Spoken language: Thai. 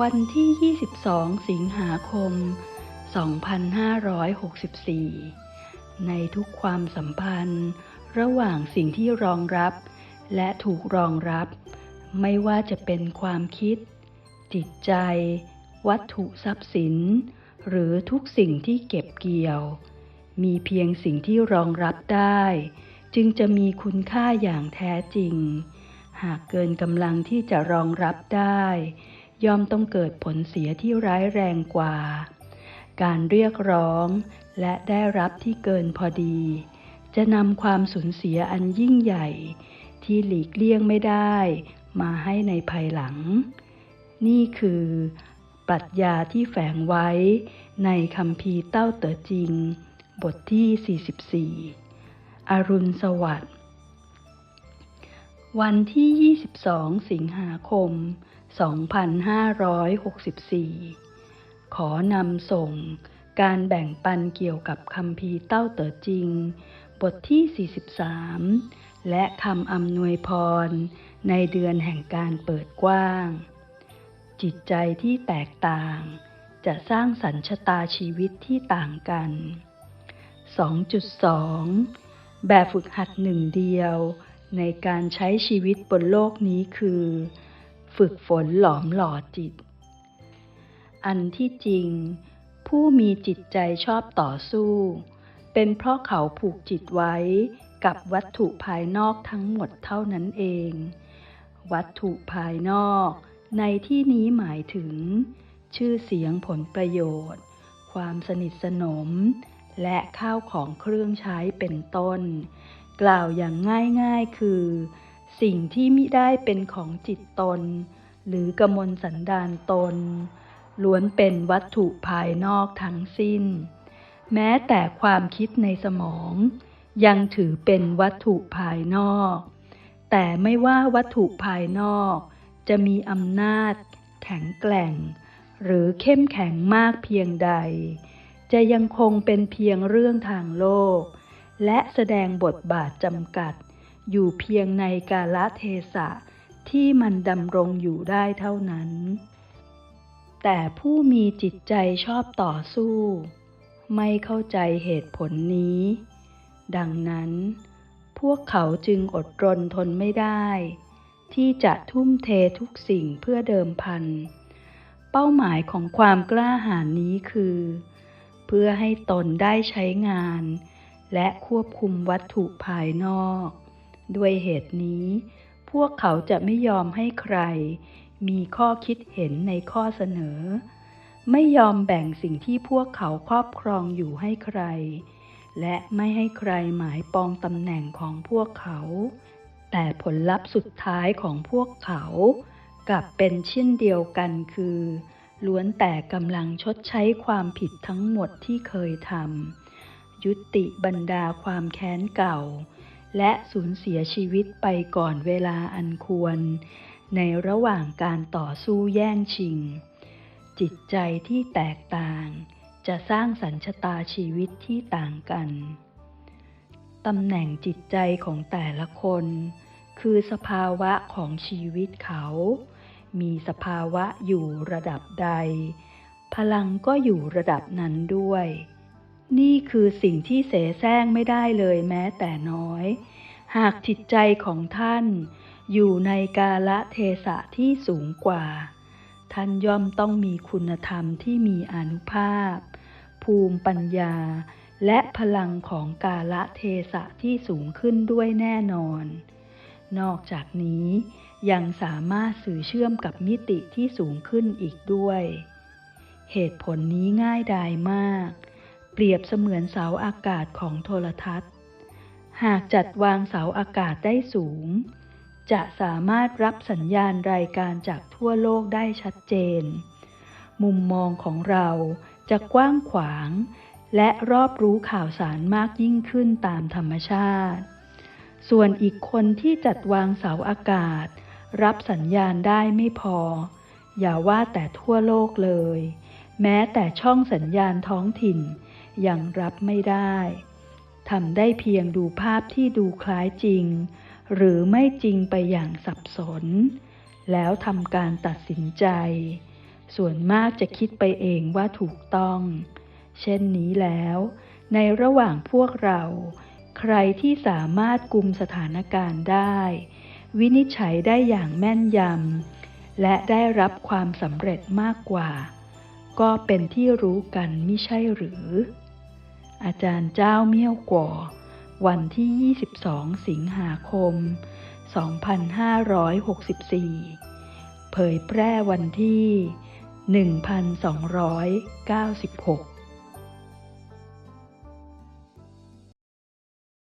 วันที่ 22 สิงหาคม 2564 ในทุกความสัมพันธ์ ระหว่างสิ่งที่รองรับ และถูกรองรับ ไม่ว่าจะเป็นความคิด จิตใจ วัตถุทรัพย์สิน หรือทุกสิ่งที่เก็บเกี่ยว มีเพียงสิ่งที่รองรับได้ จึงจะมีคุณค่าอย่างแท้จริง หากเกินกำลังที่จะรองรับได้ ย่อมต้องเกิดผลเสียที่ร้ายแรงกว่า การเรียกร้องและได้รับที่เกินพอดี จะนำความสูญเสียอันยิ่งใหญ่ ที่หลีกเลี่ยงไม่ได้ มาให้ในภายหลัง นี่คือปรัชญาที่แฝงไว้ในคำพีเต้าเต๋อจริง บทที่ 44 อรุณสวัสดิ์วันที่ 22 สิงหาคม 2564 ขอนำส่งการแบ่งปันเกี่ยวกับคำพีเต้าเต๋อจริง บทที่ 43 และคำอำนวยพร ในเดือนแห่งการเปิดกว้าง จิตใจที่แตกต่าง จะสร้างสรรชตาชีวิตที่ต่างกัน 2.2 แบบฝึกหัดหนึ่งเดียว ในการใช้ชีวิตบนโลกนี้คือ ฝึกฝนหลอมหล่อจิต อันที่จริง ผู้มีจิตใจชอบต่อสู้ เป็นเพราะเขาผูกจิตไว้กับวัตถุภายนอกทั้งหมดเท่านั้นเอง วัตถุภายนอกในที่นี้หมายถึง ชื่อเสียงผลประโยชน์ ความสนิทสนม และข้าวของเครื่องใช้เป็นต้น กล่าวอย่างง่ายๆคือ สิ่งที่มิได้เป็นของจิตตน หรือกมลสันดานตน ล้วนเป็นวัตถุภายนอกทั้งสิ้น แม้แต่ความคิดในสมอง ยังถือเป็นวัตถุภายนอก แต่ไม่ว่าวัตถุภายนอก จะมีอำนาจ แข็งแกร่ง หรือเข้มแข็งมากเพียงใด จะยังคงเป็นเพียงเรื่องทางโลก และแสดงบทบาทจำกัด อยู่เพียงในกาลเทศะที่มันดำรงอยู่ได้เท่านั้น แต่ผู้มีจิตใจชอบต่อสู้ ไม่เข้าใจเหตุผลนี้ ดังนั้น พวกเขาจึงอดรนทนไม่ได้ ที่จะทุ่มเททุกสิ่งเพื่อเดิมพัน เป้าหมายของความกล้าหาญนี้คือ เพื่อให้ตนได้ใช้งาน และควบคุมวัตถุภายนอก ด้วยเหตุนี้ พวกเขาจะไม่ยอมให้ใคร มีข้อคิดเห็นในข้อเสนอ ไม่ยอมแบ่งสิ่งที่พวกเขาครอบครองอยู่ให้ใคร และไม่ให้ใครหมายปองตำแหน่งของพวกเขา แต่ผลลัพธ์สุดท้ายของพวกเขากลับเป็นเช่นเดียวกันคือ ล้วนแต่กำลังชดใช้ความผิดทั้งหมดที่เคยทำยุติบรรดาความแค้นเก่า และสูญเสียชีวิตไปก่อนเวลาอันควร ในระหว่างการต่อสู้แย่งชิง จิตใจที่แตกต่าง จะสร้างสัญชตาชีวิตที่ต่างกัน ตำแหน่งจิตใจของแต่ละคน คือสภาวะของชีวิตเขา มีสภาวะอยู่ระดับใด พลังก็อยู่ระดับนั้นด้วย นี่คือสิ่งที่เสแสร้งไม่ได้เลยแม้แต่น้อย หากจิตใจของท่าน อยู่ในกาละเทศะที่สูงกว่า ท่านย่อมต้องมีคุณธรรมที่มีอนุภาพ ภูมิปัญญา และพลังของกาละเทศะที่สูงขึ้นด้วยแน่นอน นอกจากนี้ยังสามารถสื่อเชื่อมกับมิติที่สูงขึ้นอีกด้วย เหตุผลนี้ง่ายดายมาก เปรียบเสมือนเสาอากาศของโทรทัศน์ หากจัดวางเสาอากาศได้สูง จะสามารถรับสัญญาณรายการจากทั่วโลกได้ชัดเจน มุมมองของเราจะกว้างขวาง และรอบรู้ข่าวสารมากยิ่งขึ้นตามธรรมชาติ ส่วนอีกคนที่จัดวางเสาอากาศ รับสัญญาณได้ไม่พอ อย่าว่าแต่ทั่วโลกเลย แม้แต่ช่องสัญญาณท้องถิ่น ยังรับไม่ได้ทำได้เพียงดูภาพที่ดูคล้ายจริง หรือไม่จริงไปอย่างสับสน แล้วทำการตัดสินใจ ส่วนมากจะคิดไปเองว่าถูกต้อง เช่นนี้แล้ว ในระหว่างพวกเรา ใครที่สามารถกุมสถานการณ์ได้ วินิจฉัยได้อย่างแม่นยำและได้รับความสำเร็จมากกว่า ก็เป็นที่รู้กันไม่ใช่หรือ อาจารย์เจ้าเมี่ยวก่อ วันที่ 22 สิงหาคม 2564 เผยแพร่วันที่ 1296